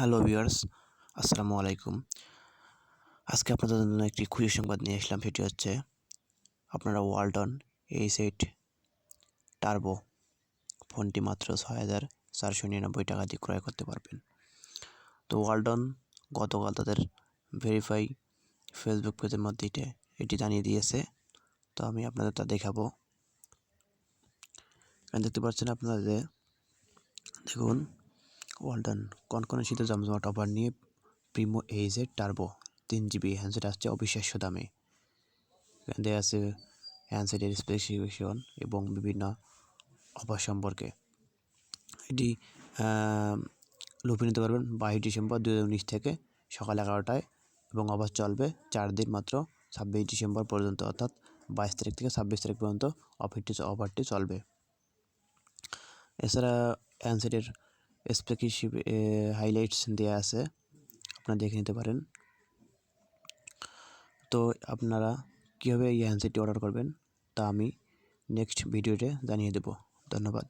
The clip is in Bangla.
হ্যালো ভিউয়ার্স, আসসালামু আলাইকুম। আজকে আপনাদের জন্য একটি খুশি সংবাদ নিয়ে আসলাম, সেটি হচ্ছে আপনারা ওয়ালটন এইচ এইট টার্বো ফোনটি মাত্র ছয় হাজার চারশো নিরানব্বই টাকা দিয়ে ক্রয় করতে পারবেন। তো ওয়ালটন গতকাল তাদের ভেরিফাই ফেসবুক পেজের মধ্যে এটি জানিয়ে দিয়েছে। তো আমি আপনাদের তা দেখাবো। দেখতে পাচ্ছেন আপনারা যে দেখুন ওয়ালটন কনকনে শীতে জমজমাট অফার নিয়ে প্রিমো এইজের টার্বো তিন জিবি হ্যান্ডসেট আসছে অবিশ্বাস্য দামে। দেওয়া আছে হ্যান্ডসেটের স্পেসিফিকেশন এবং বিভিন্ন অফার সম্পর্কে। এটি লুপে নিতে পারবেন বাইশ ডিসেম্বর দু হাজার উনিশ থেকে সকাল এগারোটায় এবং অফার চলবে চার দিন মাত্র ছাব্বিশ ডিসেম্বর পর্যন্ত অর্থাৎ বাইশ তারিখ থেকে ছাব্বিশ তারিখ পর্যন্ত অফারটি অফারটি চলবে। এছাড়া হ্যান্ডসেটের স্পেক হিসেবে হাইলাইটস দেওয়া আছে। আপনারা দেখে নিতে পারেন। তো আপনারা কীভাবে এই হ্যান্ডসেটটি অর্ডার করবেন, তা আমি নেক্সট ভিডিওতে জানিয়ে দেব। ধন্যবাদ।